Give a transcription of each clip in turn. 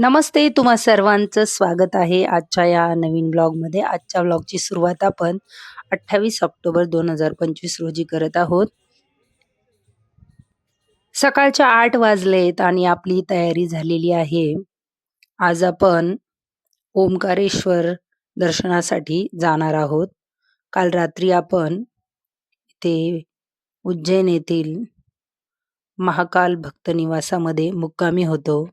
नमस्ते तुम्हा सर्वांचं स्वागत आहे आजच्या या नवीन ब्लॉगमध्ये. आजच्या ब्लॉगची सुरुवात आपण अठ्ठावीस ऑक्टोबर दोन हजार पंचवीस रोजी करत आहोत. सकाळच्या आठ वाजलेत आणि आपली तयारी झालेली आहे. आज आपण ओमकारेश्वर दर्शनासाठी जाणार आहोत. काल रात्री आपण इथे उज्जैन येथील महाकाल भक्त निवासामध्ये मुक्कामी होतो.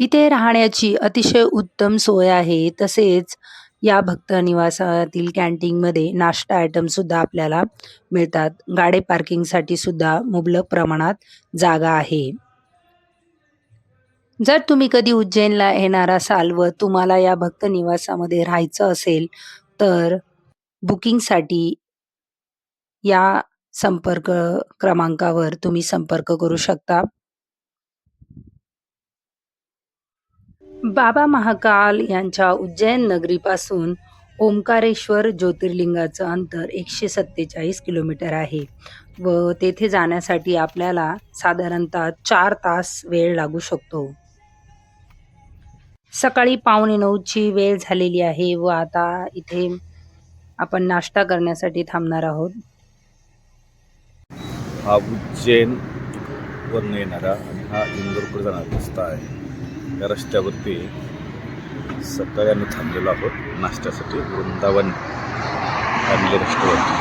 इथे राहण्याची अतिशय उत्तम सोय आहे. तसेच या भक्त निवासातील कॅन्टीनमध्ये नाश्ता आयटम सुद्धा आपल्याला मिळतात. गाडी पार्किंगसाठी सुद्धा मुबलक प्रमाणात जागा आहे. जर तुम्ही कधी उज्जैनला येणार असाल व तुम्हाला या भक्त निवासामध्ये राहायचं असेल तर बुकिंगसाठी या संपर्क क्रमांकावर तुम्ही संपर्क करू शकता. बाबा महाकाल यांच्या उज्जैन नगरीपासून ओंकारेश्वर ज्योतिर्लिंगाचं अंतर एकशे सत्तेचाळीस किलोमीटर आहे व तेथे जाण्यासाठी आपल्याला साधारणतः चार तास वेळ लागू शकतो. सकाळी पावणे नऊची वेळ झालेली आहे व आता इथे आपण नाश्ता करण्यासाठी थांबणार आहोत. हा उज्जैन वरून येणारा आणि हा इंदोरकडे जाणारा रस्ता आहे. या रस्त्यावरती सकाळी आम्ही थांबलेलो आहोत नाश्त्यासाठी. वृंदावन फॅमिली रेस्टॉरंट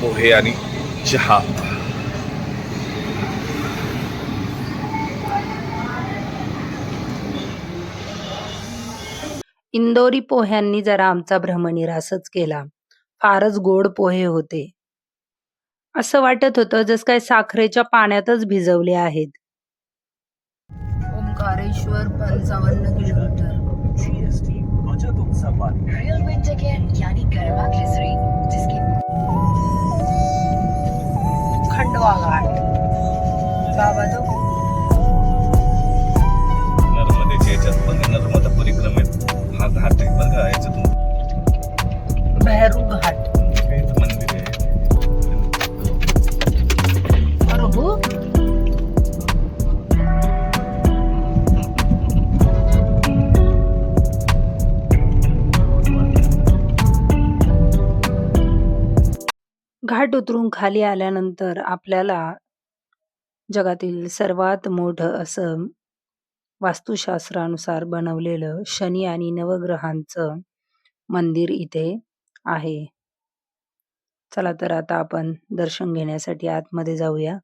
पोहे आणि चहा. इंदोरी पोह्यांनी जरा आमचा भ्रमनिरासच केला. फारच गोड पोहे होते. असं वाटत होतं जस काय साखरेच्या पाण्यातच भिजवले आहेत. ओंकारेश्वर पंचावन्न किलोमीटर. रियल विंटर केयर यानी गर्मा ग्लिसरीन जिसकी खंडवा घाट. बाबा तो घाट उतरून खाली आल्यानंतर आपल्याला जगातील सर्वात मोठं असं वास्तुशास्त्रानुसार बनवलेलं शनी आणि नवग्रहांचं मंदिर इथे आहे. चला तर आता आपण दर्शन घेण्यासाठी आतमध्ये जाऊया.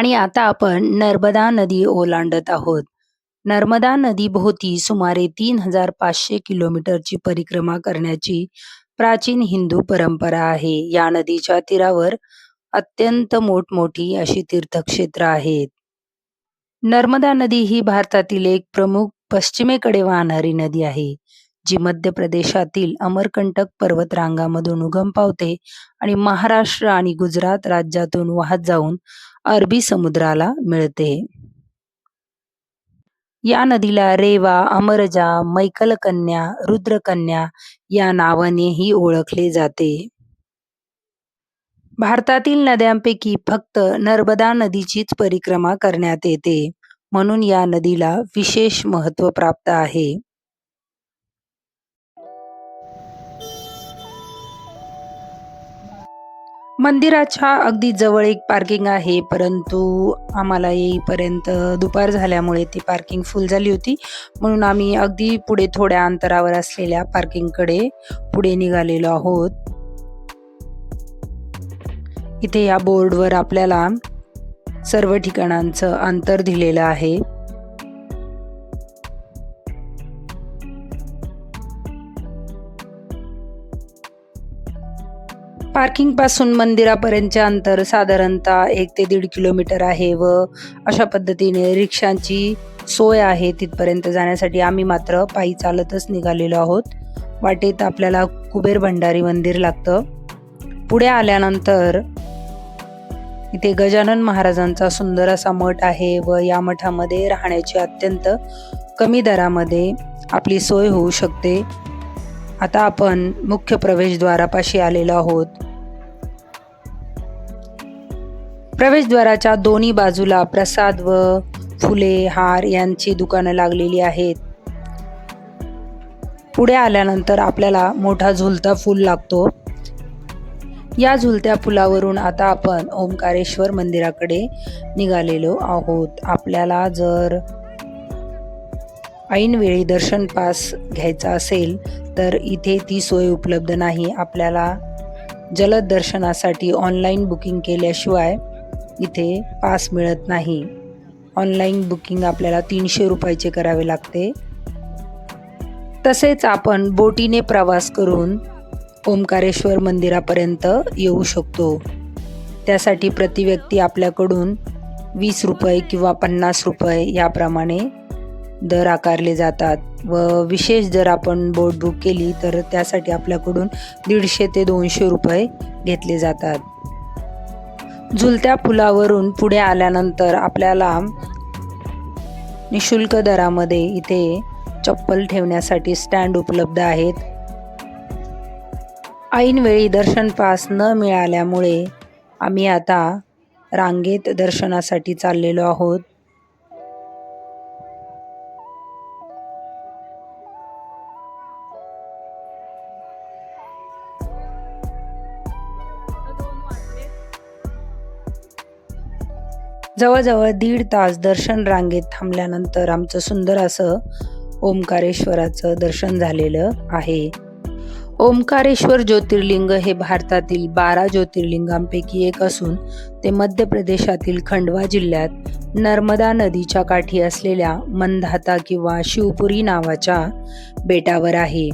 आणि आता आपण नर्मदा नदी ओलांडत आहोत. नर्मदा नदी भोवती सुमारे तीन हजार पाचशे किलोमीटरची परिक्रमा करण्याची प्राचीन हिंदू परंपरा आहे. या नदीच्या तीरावर अत्यंत मोठमोठी अशी तीर्थक्षेत्र आहेत. नर्मदा नदी ही भारतातील एक प्रमुख पश्चिमेकडे वाहणारी नदी आहे जी मध्य प्रदेशातील अमरकंटक पर्वतरांगामधून उगम पावते आणि महाराष्ट्र आणि गुजरात राज्यातून वाहत जाऊन अरबी समुद्राला मिळते. या नदीला रेवा अमरजा मैकलकन्या रुद्रकन्या या नावानेही ओळखले जाते. भारतातील नद्यांपैकी फक्त नर्मदा नदीचीच परिक्रमा करण्यात येते. म्हणून या नदीला विशेष महत्त्व प्राप्त आहे. मंदिराच्या अगदी जवळ एक पार्किंग आहे परंतु आम्हाला येईपर्यंत दुपार झाल्यामुळे ती पार्किंग फुल झाली होती. म्हणून आम्ही अगदी पुढे थोड्या अंतरावर असलेल्या पार्किंगकडे पुढे निघालेलो आहोत. इथे या बोर्डवर आपल्याला सर्व ठिकाणांचं अंतर दिलेलं आहे. पार्किंगपासून मंदिरापर्यंतचे अंतर साधारणतः एक ते दीड किलोमीटर आहे व अशा पद्धतीने रिक्षांची सोय आहे तिथपर्यंत जाण्यासाठी. आम्ही मात्र पायी चालतच निघालेलो आहोत. वाटेत आपल्याला कुबेर भंडारी मंदिर लागतं. पुढे आल्यानंतर इथे गजानन महाराजांचा सुंदर असा मठ आहे व या मठामध्ये राहण्याची अत्यंत कमी दरामध्ये आपली सोय होऊ शकते. आता आपण मुख्य प्रवेशद्वारापाशी आलेलो आहोत. प्रवेशद्वाराच्या दोन्ही बाजूला प्रसाद व फुले हार यांची दुकानं लागलेली आहेत. पुढे आल्यानंतर आपल्याला मोठा झुलता फूल लागतो. या झुलत्या पुलावरून आता आपण ओंकारेश्वर मंदिराकडे निघालेलो आहोत. आपल्याला जर ऐनवेळी दर्शन पास घ्यायचा असेल तर इथे ती सोय उपलब्ध नाही. आपल्याला जलद दर्शनासाठी ऑनलाईन बुकिंग केल्याशिवाय इथे पास मिळत नाही. ऑनलाईन बुकिंग आपल्याला तीनशे रुपयाचे करावे लागते. तसेच आपण बोटीने प्रवास करून ओंकारेश्वर मंदिरापर्यंत येऊ शकतो. त्यासाठी प्रति व्यक्ती आपल्याकडून वीस रुपये किंवा पन्नास रुपये याप्रमाणे दर आकारले जातात व विशेष जर आपण बोट बुक केली तर त्यासाठी आपल्याकडून दीडशे ते दोनशे रुपये घेतले जातात. झुलत्या पुलावरून पुढे आल्यानंतर आपल्याला निशुल्क दरामध्ये इथे चप्पल ठेवण्यासाठी स्टँड उपलब्ध आहेत. ऐनवेळी दर्शन पास न मिळाल्यामुळे आम्ही आता रांगेत दर्शनासाठी चाललेलो आहोत. जवळजवळ दीड तास दर्शन रांगेत थांबल्यानंतर आमचं सुंदर असं ओंकारेश्वराचं दर्शन झालेलं आहे. ओंकारेश्वर ज्योतिर्लिंग हे भारतातील बारा ज्योतिर्लिंगांपैकी एक असून ते मध्य प्रदेशातील खंडवा जिल्ह्यात नर्मदा नदीच्या काठी असलेल्या मंधाता किंवा शिवपुरी नावाच्या बेटावर आहे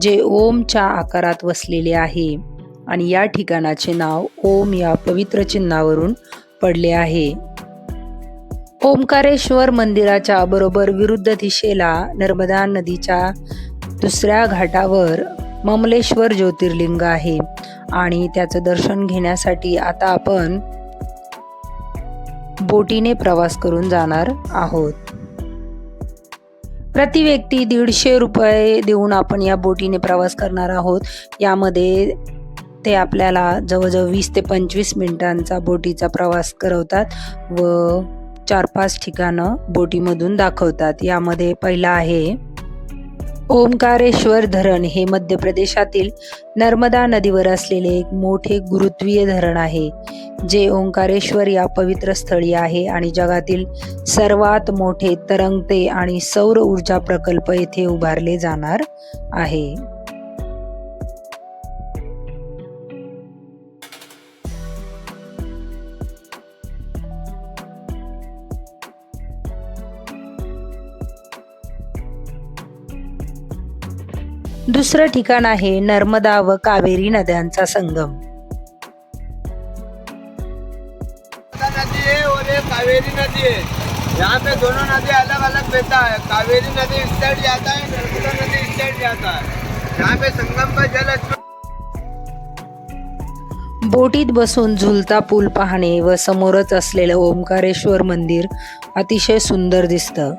जे ओमच्या आकारात वसलेले आहे आणि या ठिकाणाचे नाव ओम या पवित्र चिन्हावरून पडले आहे. ओंकारेश्वर मंदिराच्या बरोबर विरुद्ध दिशेला नर्मदा नदीच्या दुसऱ्या घाटावर ममलेश्वर ज्योतिर्लिंग आहे आणि त्याचं दर्शन घेण्यासाठी आता आपण बोटीने प्रवास करून जाणार आहोत. प्रति व्यक्ती दीडशे रुपये देऊन आपण या बोटीने प्रवास करणार आहोत. यामध्ये ते आपल्याला जवळजवळ वीस ते पंचवीस मिनिटांचा बोटीचा प्रवास करवतात व चार पाच ठिकाणं बोटीमधून दाखवतात. यामध्ये पहिला आहे ओंकारेश्वर धरण. हे मध्य प्रदेशातील नर्मदा नदीवर असलेले एक मोठे गुरुत्वीय धरण आहे जे ओंकारेश्वर या पवित्र स्थळी आहे आणि जगातील सर्वात मोठे तरंगते आणि सौर ऊर्जा प्रकल्प येथे उभारले जाणार आहे. दुसरं ठिकाण आहे नर्मदा व कावेरी नद्यांचा संगम. नर्मदा नदी है और ये कावेरी नदी है यहाँ पे दोनों नदी अलग अलग बहता है. कावेरी नदी इस साइड जाता है नर्मदा नदी इस साइड जाता है। यहाँ पे संगम पर जल बोटीत बसून झुलता पूल पाहणे व समोरच असलेलं ओंकारेश्वर मंदिर अतिशय सुंदर दिसतं.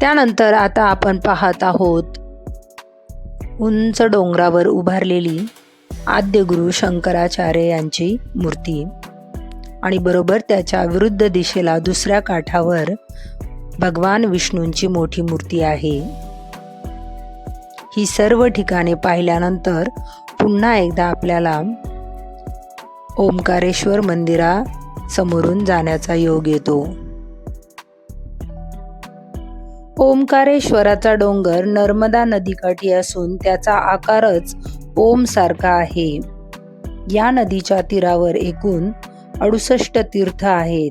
त्यानंतर आता आपण पाहत आहोत. उंच डोंगरावर उभारलेली आद्यगुरु शंकराचार्य यांची मूर्ती आणि बरोबर त्याच्या विरुद्ध दिशेला दुसऱ्या काठावर भगवान विष्णूंची मोठी मूर्ती आहे. ही सर्व ठिकाणे पाहिल्यानंतर पुन्हा एकदा आपल्याला ओंकारेश्वर मंदिरासमोरून जाण्याचा योग येतो. ओमकारेश्वराचा डोंगर नर्मदा नदीकाठी असून त्याचा आकारच ओम सारखा आहे. या नदीच्या तीरावर एकूण अडुसष्ट तीर्थ आहेत.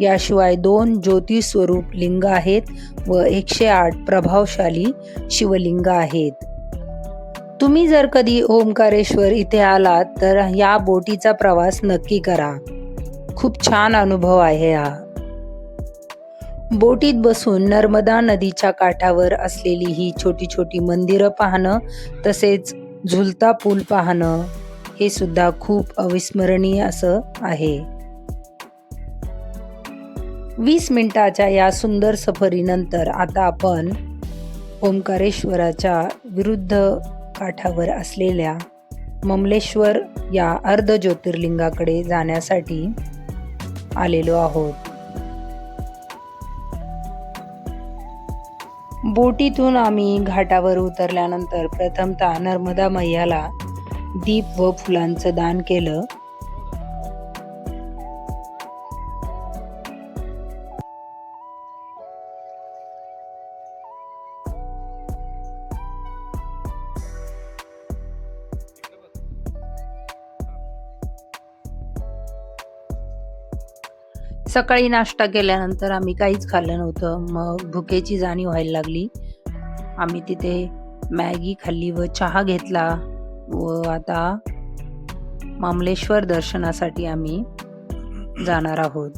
याशिवाय दोन ज्योतिस्वरूप लिंग आहेत व एकशे आठ प्रभावशाली शिवलिंग आहेत. तुम्ही जर कधी ओमकारेश्वर इथे आलात तर या बोटीचा प्रवास नक्की करा. खूप छान अनुभव आहे हा. बोटीत बसून नर्मदा नदीच्या काठावर असलेली ही छोटी छोटी मंदिरं पाहणं तसेच झुलता पूल पाहणं हे सुद्धा खूप अविस्मरणीय असं आहे. वीस मिनिटाच्या या सुंदर सफरीनंतर आता आपण ओंकारेश्वराच्या विरुद्ध काठावर असलेल्या ममलेश्वर या अर्ध ज्योतिर्लिंगाकडे जाण्यासाठी आलेलो आहोत. बोटीतून आम्ही घाटावर उतरल्यानंतर प्रथमतः नर्मदा मैयाला दीप व फुलांचं दान केलं. सकाळी नाश्ता केल्यानंतर आम्ही काहीच खाल्लं नव्हतं. मग भुकेची जाणीव व्हायला लागली. आम्ही तिथे मॅगी खाल्ली व चहा घेतला व आता मामलेश्वर दर्शनासाठी आम्ही जाणार आहोत.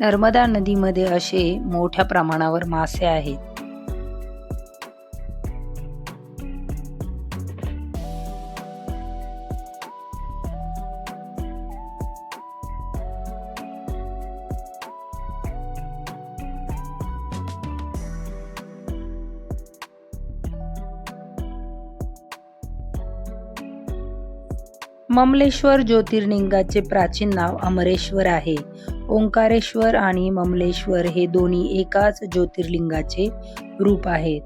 नर्मदा नदीमध्ये असे मोठ्या प्रमाणावर मासे आहेत. ममलेश्वर ज्योतिर्लिंगाचे प्राचीन नाव अमरेश्वर आहे. ओंकारेश्वर आणि ममलेश्वर हे दोन्ही एकाच ज्योतिर्लिंगाचे रूप आहेत.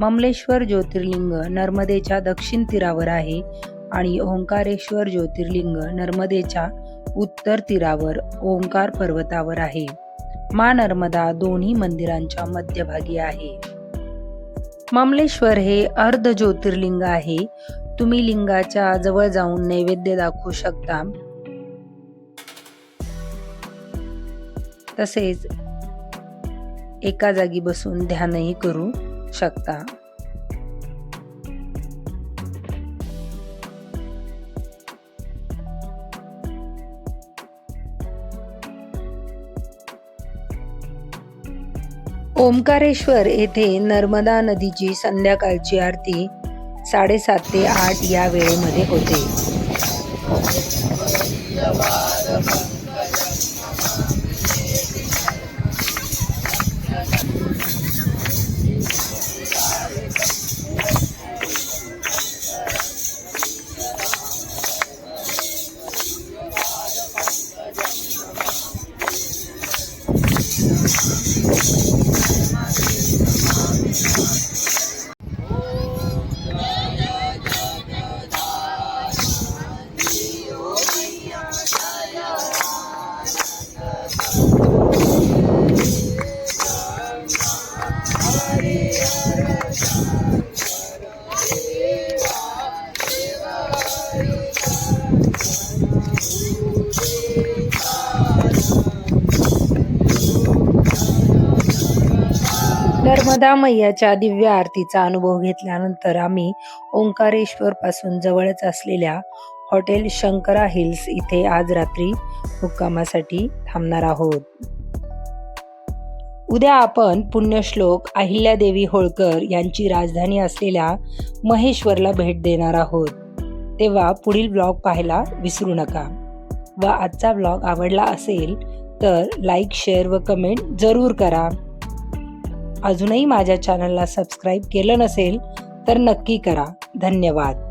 ममलेश्वर ज्योतिर्लिंग नर्मदेच्या दक्षिण तीरावर आहे आणि ओंकारेश्वर ज्योतिर्लिंग नर्मदेच्या उत्तर तीरावर ओंकार पर्वतावर आहे. मा नर्मदा दोन्ही मंदिरांच्या मध्यभागी आहे. ममलेश्वर हे अर्ध ज्योतिर्लिंग आहे. तुम्ही लिंगाच्या जवळ जाऊन नैवेद्य दाखवू शकता. तसेच एका जागी बसून ध्यानही करू शकता. ओमकारेश्वर येथे नर्मदा नदीची संध्याकाळची आरती साडेसात ते आठ या वेळेमध्ये होते. मैयाच्या दिव्य आरतीचा अनुभव घेतल्यानंतर आम्ही ओंकारेश्वर पासून जवळच असलेल्या हॉटेल शंकरा हिल्स इथे आज रात्री मुक्कामासाठी थांबणार आहोत. उद्या आपण पुण्यश्लोक अहिल्यादेवी होळकर यांची राजधानी असलेल्या महेश्वरला भेट देणार आहोत. तेव्हा पुढील ब्लॉग पाहायला विसरू नका. व आजचा ब्लॉग आवडला असेल तर लाईक शेअर व कमेंट जरूर करा. अजूनही माझ्या चॅनलला सबस्क्राईब केलं नसेल तर नक्की करा. धन्यवाद.